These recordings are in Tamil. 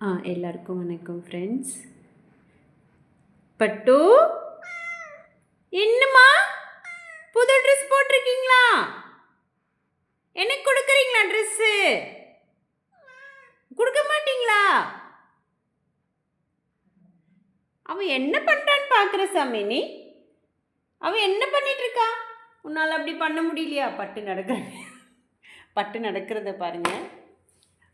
ஆ எல்லாருக்கும் வணக்கம் ஃப்ரெண்ட்ஸ் பட்டு என்னம்மா? புது ட்ரெஸ் போட்டிருக்கீங்களா? எனக்கு கொடுக்குறீங்களா ட்ரெஸ்ஸு கொடுக்க மாட்டீங்களா? அவன் என்ன பண்ணுறான்னு பார்க்குற சாமி நீ? அவன் என்ன பண்ணிகிட்ருக்கா உன்னால் அப்படி பண்ண முடியலையா? பட்டு நடக்கிற பட்டு நடக்கிறத பாருங்கள்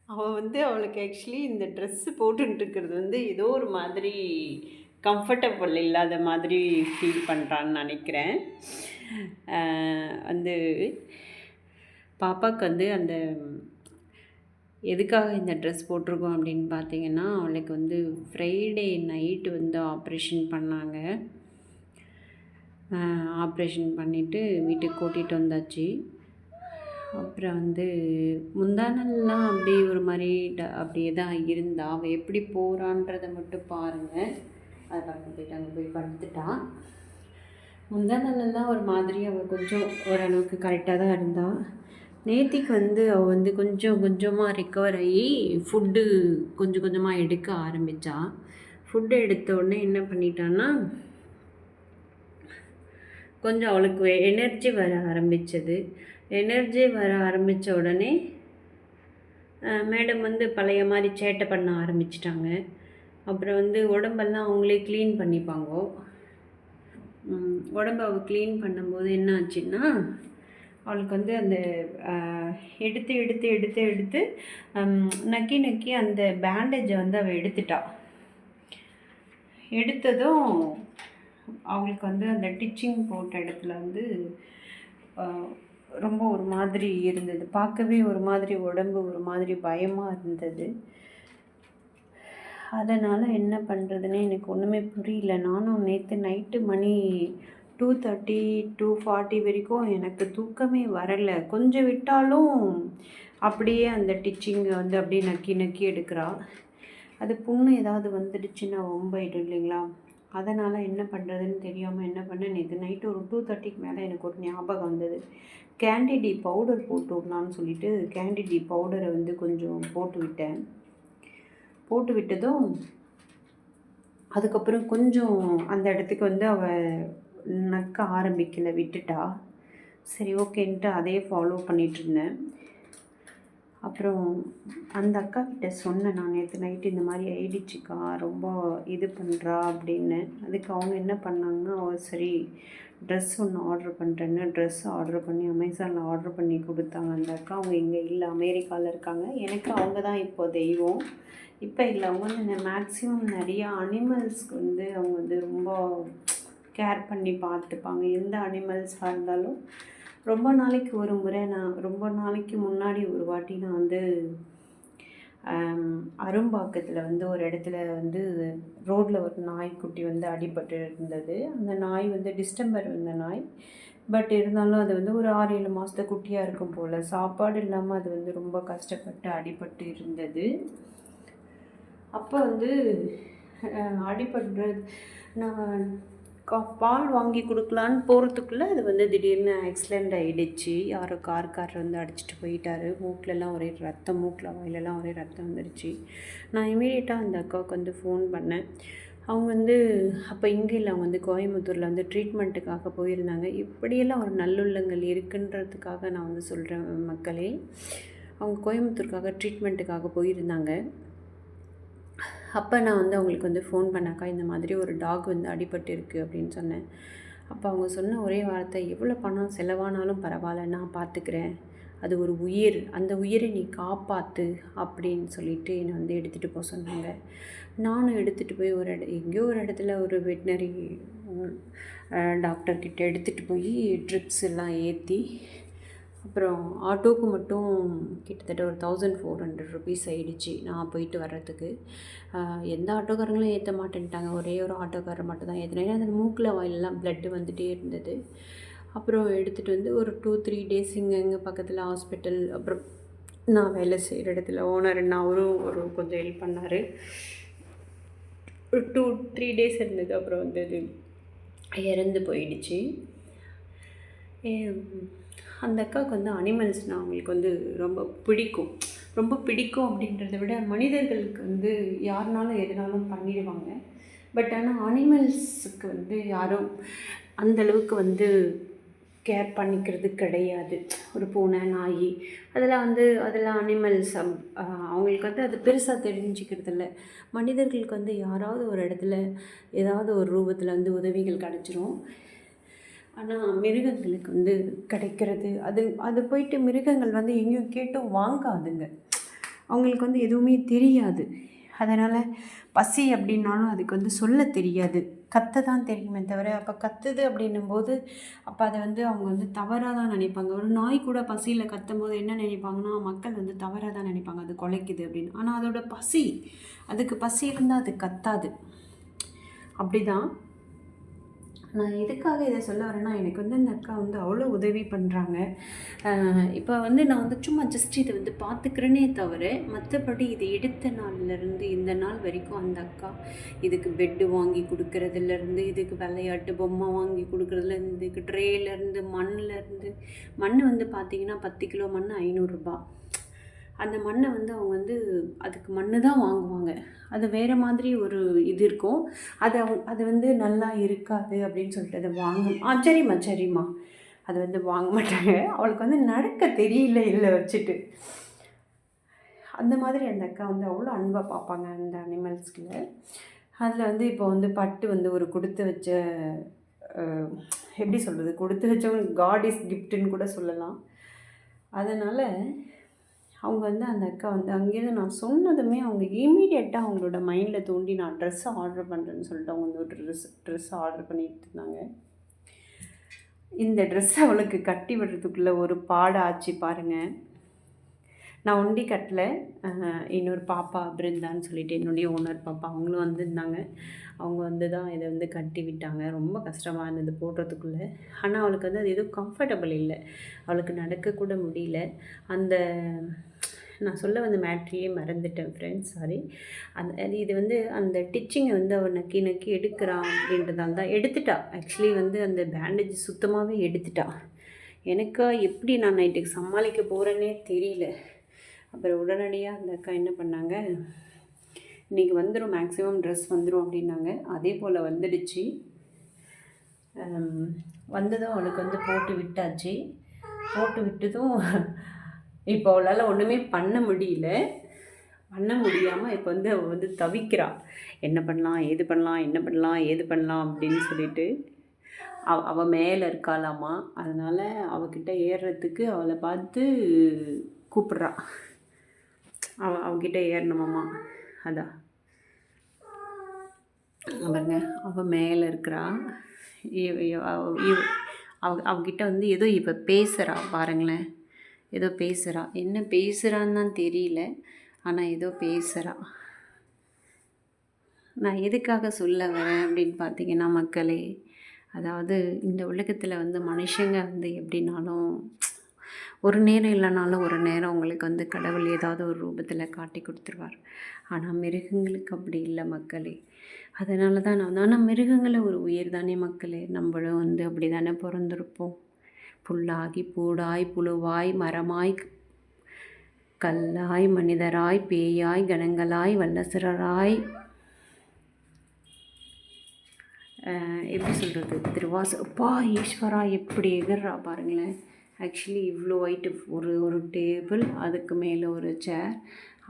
அவள் வந்து அவளுக்கு ஆக்சுவலி இந்த ட்ரெஸ்ஸு போட்டுருக்கிறது வந்து ஏதோ ஒரு மாதிரி கம்ஃபர்டபுள் இல்லாத மாதிரி ஃபீல் பண்ணுறான்னு நினைக்கிறேன். வந்து பாப்பாவுக்கு வந்து அந்த எதுக்காக இந்த ட்ரெஸ் போட்டிருக்கோம் அப்படின்னு பார்த்தீங்கன்னா அவளுக்கு வந்து ஃப்ரைடே நைட்டு வந்து ஆப்ரேஷன் பண்ணாங்க. ஆப்ரேஷன் பண்ணிவிட்டு வீட்டுக்கு கூட்டிகிட்டு வந்தாச்சு. அப்புறம் வந்து முந்தா நாள்லாம் அப்படியே ஒரு மாதிரி ட அப்படியே தான் இருந்தா அவள் எப்படி போகிறான்றதை மட்டும் பாருங்கள் அதை பார்க்க போயிட்டு அங்கே போய் படுத்துட்டான் முந்தா ஒரு மாதிரி அவள் கொஞ்சம் ஓரளவுக்கு கரெக்டாக தான் இருந்தாள் நேத்திக்கு வந்து அவள் வந்து கொஞ்சம் கொஞ்சமாக ரிக்கவர் ஆகி ஃபுட்டு கொஞ்சம் கொஞ்சமாக எடுக்க ஆரம்பித்தாள் ஃபுட்டு எடுத்த உடனே என்ன பண்ணிட்டான்னா கொஞ்சம் அவளுக்கு எனர்ஜி வர ஆரம்பித்தது எனர்ஜி வர ஆரம்பித்த உடனே மேடம் வந்து பழைய மாதிரி சேட்டை பண்ண ஆரம்பிச்சிட்டாங்க. அப்புறம் வந்து உடம்பெல்லாம் அவங்களே க்ளீன் பண்ணிப்பாங்க. உடம்ப அவள் க்ளீன் பண்ணும்போது என்ன ஆச்சுன்னா அவளுக்கு வந்து அந்த எடுத்து எடுத்து எடுத்து எடுத்து நக்கி நக்கி அந்த பேண்டேஜை வந்து அவள் எடுத்துட்டா. எடுத்ததும் அவங்களுக்கு வந்து அந்த டிச்சிங் போட்ட இடத்துல வந்து ரொம்ப ஒரு மாதிரி இருந்தது. பார்க்கவே ஒரு மாதிரி உடம்பு ஒரு மாதிரி பயமாக இருந்தது. அதனால் என்ன பண்ணுறதுன்னு எனக்கு ஒன்றுமே புரியல. நானும் நேற்று நைட்டு மணி டூ தேர்ட்டி டூ ஃபார்ட்டி வரைக்கும் எனக்கு தூக்கமே வரலை. கொஞ்சம் விட்டாலும் அப்படியே அந்த டிச்சிங்கை வந்து அப்படியே நக்கி நக்கி எடுக்கிறா. அது புண்ணு ஏதாவது வந்துடுச்சுன்னா ஒம்பாயிடும் இல்லைங்களா? அதனால் என்ன பண்ணுறதுன்னு தெரியாமல் என்ன பண்ணேன்? நேற்று நைட்டு ஒரு டூ தேர்ட்டிக்கு மேலே எனக்கு ஒரு ஞாபகம் வந்தது. கேண்டிடி பவுடர் போட்டு விடலான்னு சொல்லிட்டு கேண்டிடி பவுடரை வந்து கொஞ்சம் போட்டு விட்டேன். போட்டு விட்டதும் அதுக்கப்புறம் கொஞ்சம் அந்த இடத்துக்கு வந்து அவள் நக்க ஆரம்பிக்கலை விட்டுட்டா. சரி ஓகேன்ட்டு அதே ஃபாலோ பண்ணிகிட்ருந்தேன் அப்புறம் அந்த அக்கா கிட்ட சொன்னேன் நான் நேற்று நைட்டு இந்த மாதிரி ஆயிடுச்சுக்கா ரொம்ப இது பண்ணுறா அப்படின்னு. அதுக்கு அவங்க என்ன பண்ணாங்கன்னா அவள் சரி ட்ரெஸ் ஒன்று ஆர்டர் பண்ணுறேன்னு ட்ரெஸ் ஆர்டர் பண்ணி அமேசானில் ஆர்டர் பண்ணி கொடுத்தாங்க. அந்த அக்கா அவங்க இங்கே இல்லை அமெரிக்காவில் இருக்காங்க. எனக்கு அவங்க தான் இப்போ தெய்வம். இப்போ இல்லை அவங்க வந்து மேக்ஸிமம் நிறையா அனிமல்ஸ்க்கு வந்து அவங்க வந்து ரொம்ப கேர் பண்ணி பார்த்துப்பாங்க. எந்த அனிமல்ஸாக இருந்தாலும் ரொம்ப நாளைக்கு ஒரு முறை நான் ரொம்ப நாளைக்கு முன்னாடி ஒரு வாட்டி நான் வந்து அரும்பாக்கத்தில் வந்து ஒரு இடத்துல வந்து ரோட்டில் ஒரு நாய்க்குட்டி வந்து அடிபட்டு இருந்தது. அந்த நாய் வந்து டிஸ்டம்பர் இருந்த நாய். பட் இருந்தாலும் அது வந்து ஒரு ஆறு ஏழு மாதத்து குட்டியாக இருக்கும் போல். சாப்பாடு இல்லாமல் அது வந்து ரொம்ப கஷ்டப்பட்டு அடிபட்டு இருந்தது. அப்போ வந்து அடிபடுறது நான் பால் வாங்கி கொடுக்கலான்னு போகிறதுக்குள்ளே அது வந்து திடீர்னு ஆக்சிடெண்ட் ஆகிடுச்சு யாரோ கார்காரர் வந்து அடிச்சிட்டு போயிட்டாரு. மூக்கிலலாம் ஒரே ரத்தம் மூக்கில் வாயிலெல்லாம் ஒரே ரத்தம் வந்துடுச்சு நான் இமீடியட்டாக அந்த அக்காவுக்கு வந்து ஃபோன் பண்ணேன். அவங்க வந்து அப்போ இங்கே இல்லை அவங்க வந்து கோயம்புத்தூரில் வந்து ட்ரீட்மெண்ட்டுக்காக போயிருந்தாங்க. இப்படியெல்லாம் ஒரு நல்லுள்ளங்கள் இருக்குன்றதுக்காக நான் வந்து சொல்கிறேன் மக்களே. அவங்க கோயம்புத்தூருக்காக ட்ரீட்மெண்ட்டுக்காக போயிருந்தாங்க. அப்போ நான் வந்து அவங்களுக்கு வந்து ஃபோன் பண்ணாக்கா இந்த மாதிரி ஒரு டாக் வந்து அடிபட்டு இருக்குது அப்படின்னு சொன்னேன். அப்போ அவங்க சொன்ன ஒரே வார்த்தை எவ்வளோ பணம் செலவானாலும் பரவாயில்ல நான் பார்த்துக்கிறேன் அது ஒரு உயிர். அந்த உயிரை நீ காப்பாற்று அப்படின்னு சொல்லிட்டு என்னை வந்து எடுத்துகிட்டு போக சொன்னாங்க. நானும் எடுத்துகிட்டு போய் ஒரு இட எங்கேயோ ஒரு இடத்துல ஒரு வெட்டினரி டாக்டர்கிட்ட எடுத்துகிட்டு போய் ட்ரிப்ஸ் எல்லாம் ஏற்றி அப்புறம் ஆட்டோவுக்கு மட்டும் கிட்டத்தட்ட ஒரு தௌசண்ட் ஃபோர் ஹண்ட்ரட் ருபீஸ் ஆகிடுச்சு நான் போயிட்டு வர்றதுக்கு. எந்த ஆட்டோக்காரங்களும் ஏற்ற மாட்டேன்ட்டாங்க. ஒரே ஒரு ஆட்டோக்காரர் மட்டும் தான் ஏற்றினா ஏன்னா அந்த மூக்கில் வாயிலெலாம் ப்ளட்டு வந்துகிட்டே இருந்தது. அப்புறம் எடுத்துகிட்டு வந்து ஒரு டூ த்ரீ டேஸ் இங்கே இங்கே பக்கத்தில் ஹாஸ்பிட்டல் அப்புறம் நான் வேலை செய்கிற இடத்துல ஓனர் என்ன அவரும் ஒரு கொஞ்சம் ஹெல்ப் பண்ணார். ஒரு டூ த்ரீ டேஸ் இருந்தது. அப்புறம் வந்து இது இறந்து போயிடுச்சு. அந்த அக்காவுக்கு வந்து அனிமல்ஸ்னால் அவங்களுக்கு வந்து ரொம்ப பிடிக்கும். ரொம்ப பிடிக்கும் அப்படின்றத விட மனிதர்களுக்கு வந்து யாருனாலும் எதுனாலும் பண்ணிடுவாங்க. பட் ஆனால் அனிமல்ஸுக்கு வந்து யாரும் அந்தளவுக்கு வந்து கேர் பண்ணிக்கிறது கிடையாது. ஒரு பூனை நாய் அதெல்லாம் வந்து அதெல்லாம் அனிமல்ஸ் அவங்களுக்கு வந்து அது பெருசாக தெரிஞ்சுக்கிறது இல்லை. மனிதர்களுக்கு வந்து யாராவது ஒரு இடத்துல ஏதாவது ஒரு ரூபத்தில் வந்து உதவிகள் கிடச்சிரும். ஆனால் மிருகங்களுக்கு வந்து கிடைக்கிறது. அது அது போயிட்டு மிருகங்கள் வந்து எங்கேயும் கேட்டும் வாங்காதுங்க. அவங்களுக்கு வந்து எதுவுமே தெரியாது. அதனால் பசி அப்படின்னாலும் அதுக்கு வந்து சொல்ல தெரியாது. கத்த தான் தெரியுமே தவிர அப்போ கத்துது அப்படின்னும் போது அப்போ அதை வந்து அவங்க வந்து தவறாக தான் நினைப்பாங்க. ஒரு நாய் கூட பசியில் கத்தும் போது என்ன நினைப்பாங்கன்னா மக்கள் வந்து தவறாக தான் நினைப்பாங்க. அது குலைக்குது அப்படின்னு. ஆனால் அதோட பசி அதுக்கு பசி இருந்தால் அது கத்தாது. அப்படி தான் நான் எதுக்காக இதை சொல்ல வரேன்னா எனக்கு வந்து இந்த அக்கா வந்து அவ்வளோ உதவி பண்ணுறாங்க இப்போ வந்து நான் வந்து சும்மா ஜஸ்ட் இதை வந்து பார்த்துக்கிறேனே தவிர மற்றபடி இதை எடுத்த நாள்லேருந்து இந்த நாள் வரைக்கும் அந்த அக்கா இதுக்கு பெட்டு வாங்கி கொடுக்குறதுலேருந்து இதுக்கு விளையாட்டு பொம்மை வாங்கி கொடுக்குறதுலேருந்து இதுக்கு ட்ரேலேருந்து மண்ணிலேருந்து மண் வந்து பார்த்திங்கன்னா பத்து கிலோ மண் ஐநூறுரூபா அந்த மண்ணை வந்து அவங்க வந்து அதுக்கு மண்ணு தான் வாங்குவாங்க. அது வேறு மாதிரி ஒரு இது இருக்கும். அது அவங்க அது வந்து நல்லா இருக்காது அப்படின்னு சொல்லிட்டு அதை வாங்க ஆ சரிம்மா சரிம்மா. அது வந்து வாங்க மாட்டாங்க. அவளுக்கு வந்து நடக்க தெரியல இல்லை வச்சுட்டு. அந்த மாதிரி அந்த அக்கா வந்து அவ்வளோ அன்பாக பார்ப்பாங்க அந்த அனிமல்ஸ்கில் அதில் வந்து இப்போ வந்து பட்டு வந்து ஒரு கொடுத்து வச்ச எப்படி சொல்கிறது கொடுத்து வச்சவங்க காட் இஸ் கிஃப்ட்டுன்னு கூட சொல்லலாம். அதனால் அவங்க வந்து அந்த அக்கா வந்து அங்கேருந்து நான் சொன்னதுமே அவங்க இமீடியட்டாக அவங்களோட மைண்டில் தூண்டி நான் ட்ரெஸ்ஸை ஆர்டர் பண்ணுறேன்னு சொல்லிட்டு அவங்க வந்து ஒரு ட்ரெஸ் ட்ரெஸ் ஆர்டர் பண்ணிட்டு இருந்தாங்க. இந்த ட்ரெஸ் அவளுக்கு கட்டி விடுறதுக்குள்ளே ஒரு பாடம் ஆச்சு பாருங்கள் நான் ஒண்டி கட்டில். இன்னொரு பாப்பா பிருந்தான்னு சொல்லிட்டு என்னுடைய ஓனர் பாப்பா அவங்களும் வந்திருந்தாங்க. அவங்க வந்து தான் இதை வந்து கட்டி விட்டாங்க. ரொம்ப கஷ்டமாக இருந்தது போடுறதுக்குள்ளே. ஆனால் அவளுக்கு வந்து அது எதுவும் கம்ஃபர்டபுள் இல்லை. அவளுக்கு நடக்கக்கூட முடியல. அந்த நான் சொல்ல வந்த மேட்ரியே மறந்துட்டேன் ஃப்ரெண்ட்ஸ் சாரி அந்த இது வந்து அந்த டிச்சிங்கை வந்து அவள் நக்கி நக்கி எடுக்கிறான் அப்படின்றதால தான் எடுத்துட்டா. ஆக்சுவலி வந்து அந்த பேண்டேஜ் சுத்தமாகவே எடுத்துட்டா. எனக்கா எப்படி நான் நைட்டுக்கு சமாளிக்க போகிறேன்னே தெரியல. அப்புறம் உடனடியாக அந்த அக்கா என்ன பண்ணாங்க இன்றைக்கி வந்துடும் மேக்ஸிமம் ட்ரெஸ் வந்துடும் அப்படின்னாங்க. அதே போல் வந்துடுச்சு. வந்ததும் அவளுக்கு வந்து போட்டு விட்டாச்சு. போட்டு விட்டதும் இப்போ அவளால் ஒன்றுமே பண்ண முடியல. பண்ண முடியாமல் இப்போ வந்து அவள் வந்து தவிக்கிறாள் என்ன பண்ணலாம் ஏது பண்ணலாம் என்ன பண்ணலாம் ஏது பண்ணலாம் அப்படின்னு சொல்லிட்டு. அவ அவள் மேலே இருக்காளாமா. அதனால் அவகிட்ட ஏறுறதுக்கு அவளை பார்த்து கூப்பிட்றா. அவ அவகிட்ட ஏறணுமாம்மா. அதான் பாருங்க அவள் மேலே இருக்கிறா. அவ அவகிட்ட வந்து ஏதோ இப்போ பேசுகிறா பாருங்களேன். ஏதோ பேசுகிறா என்ன பேசுகிறான்னு தான் தெரியல. ஆனால் ஏதோ பேசுகிறா நான் எதுக்காக சொல்ல வரேன் அப்படின்னு பார்த்தீங்கன்னா மக்களே அதாவது இந்த உலகத்தில் வந்து மனுஷங்க வந்து எப்படின்னாலும் ஒரு நேரம் இல்லைனாலும் ஒரு நேரம் உங்களுக்கு வந்து கடவுள் ஏதாவது ஒரு ரூபத்தில் காட்டி கொடுத்துருவார். ஆனால் மிருகங்களுக்கு அப்படி இல்லை மக்களே. அதனால தான் நான் ஆனால் மிருகங்களை ஒரு உயிர் தானே மக்களே. நம்மளும் வந்து அப்படி தானே பிறந்திருப்போம். புல்லாகி பூடாய் புழுவாய் மரமாய் கல்லாய் மனிதராய் பேயாய் கணங்களாய் வல்லசுரராய் எப்படி சொல்கிறது திருவாச அப்பா ஈஸ்வரா எப்படி எதிர்றா பாருங்களேன். ஆக்சுவலி இவ்வளோ ஒயிட்டு ஒரு ஒரு டேபிள் அதுக்கு மேலே ஒரு சேர்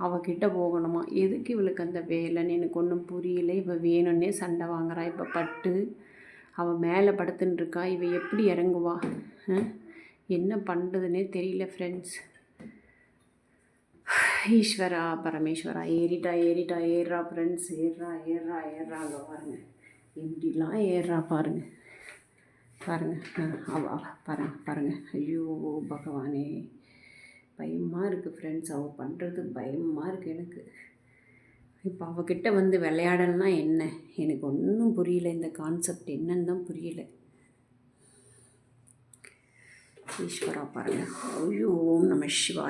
அவகிட்ட போகணுமா? எதுக்கு இவளுக்கு அந்த வேலைன்னு எனக்கு ஒன்றும் புரியல. இவள் வேணும்னே சண்டை வாங்குறா. இப்போ பட்டு அவள் மேலே படுத்துன்னு இருக்கா இவள் எப்படி இறங்குவா? என்ன பண்ணுறதுனே தெரியல ஃப்ரெண்ட்ஸ் ஈஸ்வரா பரமேஸ்வரா ஏறிட்டா ஏறிட்டா ஏறுறா ஃப்ரெண்ட்ஸ் ஏறுறா ஏறுறா ஏறுறா அங்கே பாருங்கள் எப்படிலாம் ஏறுறா பாருங்கள் பாருங்கள் அவ பாருங்கள் பாருங்கள் ஐயோ பகவானே. பயமாக இருக்குது ஃப்ரெண்ட்ஸ் அவள் பண்ணுறது பயமாக இருக்குது எனக்கு. இப்போ அவகிட்ட வந்து விளையாடலனா என்ன? எனக்கு ஒன்றும் புரியல. இந்த கான்செப்ட் என்னன்னு தான் புரியல. ஈஸ்வரா பாருங்கள் ஐயோ ஓம் நம சிவாய்.